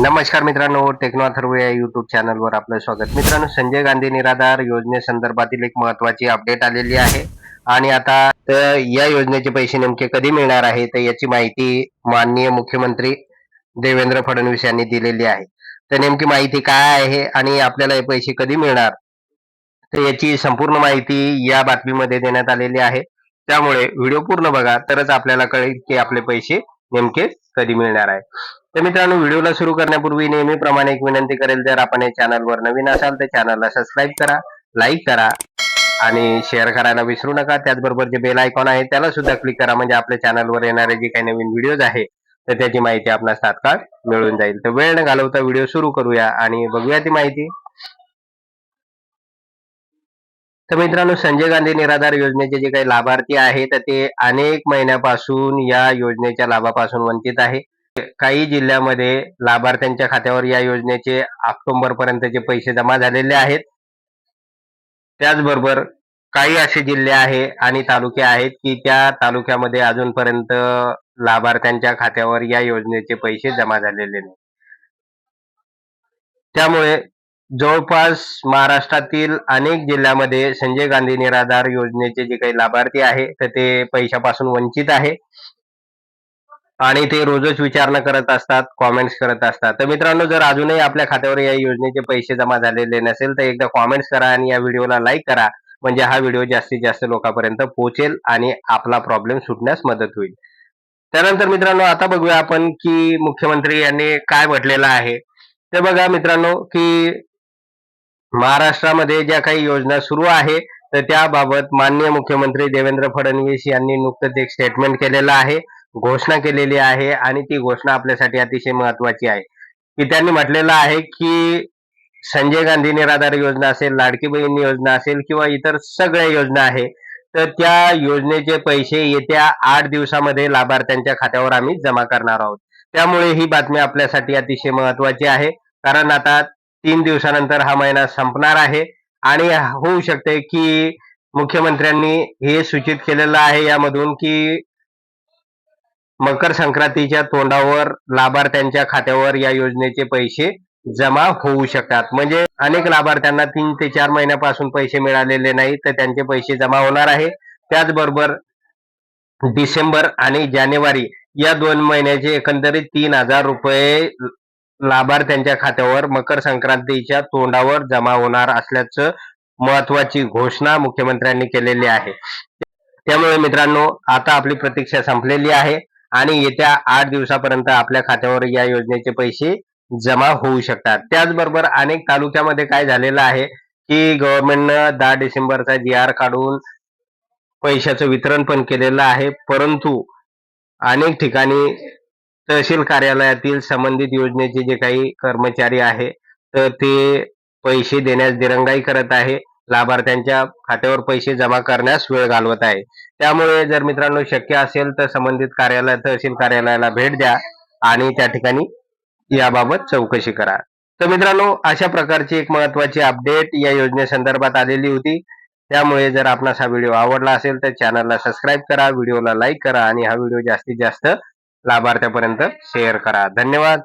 नमस्कार मित्रांनो टेक्नो अथर्व या युट्यूब चॅनलवर आपलं स्वागत. मित्रांनो संजय गांधी निराधार योजनेसंदर्भातील एक महत्वाची अपडेट आलेली आहे. आणि आता या योजनेचे पैसे नेमके कधी मिळणार आहे तर याची माहिती माननीय मुख्यमंत्री देवेंद्र फडणवीस यांनी दिलेली आहे. तर नेमकी माहिती काय आहे आणि आपल्याला हे पैसे कधी मिळणार तर याची संपूर्ण माहिती या बातमीमध्ये देण्यात आलेली आहे. त्यामुळे व्हिडिओ पूर्ण बघा तरच आपल्याला कळेल की आपले पैसे नेमके कधी मिळणार आहे. तर मित्रांनो व्हिडिओला सुरू करण्यापूर्वी नेहमीप्रमाणे एक विनंती करेल जर आपण या चॅनलवर नवीन असाल तर चॅनलला सबस्क्राईब करा लाईक करा आणि शेअर करायला विसरू नका. त्याचबरोबर जे बेल आयकॉन आहे त्याला सुद्धा क्लिक करा. म्हणजे आपल्या चॅनलवर येणारे जे काही नवीन व्हिडिओज आहे तर त्याची माहिती आपणास तात्काळ मिळून जाईल. तर वेळ न घालवता व्हिडिओ सुरू करूया आणि बघूया ती माहिती. तर मित्रांनो संजय गांधी निराधार योजनेचे जे काही लाभार्थी आहेत तर ते अनेक महिन्यापासून या योजनेच्या लाभापासून वंचित आहे. काही जिल्ह्यामध्ये लाभार्थ्यांच्या खात्यावर या योजनेचे ऑक्टोबर पर्यंतचे पैसे जमा झालेले आहेत. त्याचबरोबर काही असे जिल्हे आहे आणि तालुके आहेत की त्या तालुक्यामध्ये अजूनपर्यंत लाभार्थ्यांच्या खात्यावर या योजनेचे पैसे जमा झालेले नाही. त्यामुळे जवळपास महाराष्ट्रातील अनेक जिल्ह्यामध्ये संजय गांधी निराधार योजनेचे जे काही लाभार्थी आहे तर ते पैशापासून वंचित आहे. आणि ते रोजच विचारणा करत असतात कॉमेंट्स करत असतात. तर मित्रांनो जर अजूनही आपल्या खात्यावर या योजनेचे पैसे जमा झालेले नसेल तर एकदा कॉमेंट्स करा आणि या व्हिडिओला लाईक करा. म्हणजे हा व्हिडिओ जास्तीत जास्त लोकांपर्यंत पोहोचेल आणि आपला प्रॉब्लेम सुटण्यास मदत होईल. त्यानंतर मित्रांनो आता बघूया आपण की मुख्यमंत्री यांनी काय म्हटलेलं आहे. ते बघा मित्रांनो की महाराष्ट्रामध्ये ज्या काही योजना सुरू आहे तर त्याबाबत माननीय मुख्यमंत्री देवेंद्र फडणवीस यांनी नुकतंच एक स्टेटमेंट केलेलं आहे घोषणा केलेली आहे आणि ती घोषणा आपल्यासाठी अतिशय महत्वाची आहे. की त्यांनी म्हटलेलं आहे की संजय गांधी निराधार योजना असेल लाडकी बहीण योजना असेल किंवा इतर सगळ्या योजना आहे तर त्या योजनेचे पैसे येत्या आठ दिवसामध्ये लाभार्थ्यांच्या खात्यावर आम्ही जमा करणार आहोत. त्यामुळे ही बातमी आपल्यासाठी अतिशय महत्वाची आहे. कारण आता तीन दिवसानंतर हा महिना संपणार आहे. आणि होऊ शकते की मुख्यमंत्र्यांनी हे सूचित केलेलं आहे यामधून की मकर संक्रांतीच्या तोंडावर लाभार्थ्यांच्या खात्यावर या योजनेचे पैसे जमा होऊ शकतात. म्हणजे अनेक लाभार्थ्यांना तीन ते चार महिन्यापासून पैसे मिळालेले नाही तर त्यांचे पैसे जमा होणार आहे. त्याचबरोबर डिसेंबर आणि जानेवारी या दोन महिन्याचे एकंदरीत तीन हजार रुपये लाभार्थ्यांच्या खात्यावर मकर संक्रांतीच्या तोंडावर जमा होणार असल्याचं महत्वाची घोषणा मुख्यमंत्र्यांनी केलेली आहे. त्यामुळे मित्रांनो आता आपली प्रतीक्षा संपलेली आहे आणि येत्या आठ दिवसापर्यंत आपल्या खात्यावर या योजनेचे पैसे जमा होऊ शकतात. त्याचबरोबर अनेक तालुक्यामध्ये काय झालेलं आहे की गव्हर्नमेंटनं दहा डिसेंबरचा जी आर काढून पैशाचं वितरण पण केलेलं आहे. परंतु अनेक ठिकाणी तहसील कार्यालयातील संबंधित योजनेचे जे काही कर्मचारी आहे तर ते पैसे देण्यास दिरंगाई करत आहे. लाभार्थ्यांच्या खात्यावर पैसे जमा करण्यास वेळ घालवत आहे. त्यामुळे जर मित्रांनो शक्य असेल तर संबंधित कार्यालय तहसील कार्यालयाला भेट द्या आणि त्या ठिकाणी याबाबत चौकशी करा. तर मित्रांनो अशा प्रकारची एक महत्वाची अपडेट या योजनेसंदर्भात आलेली होती. त्यामुळे जर आपणास हा व्हिडिओ आवडला असेल तर चॅनलला सबस्क्राईब करा व्हिडिओला लाईक करा आणि हा व्हिडिओ जास्तीत जास्त लाभार्थ्यापर्यंत शेअर करा. धन्यवाद.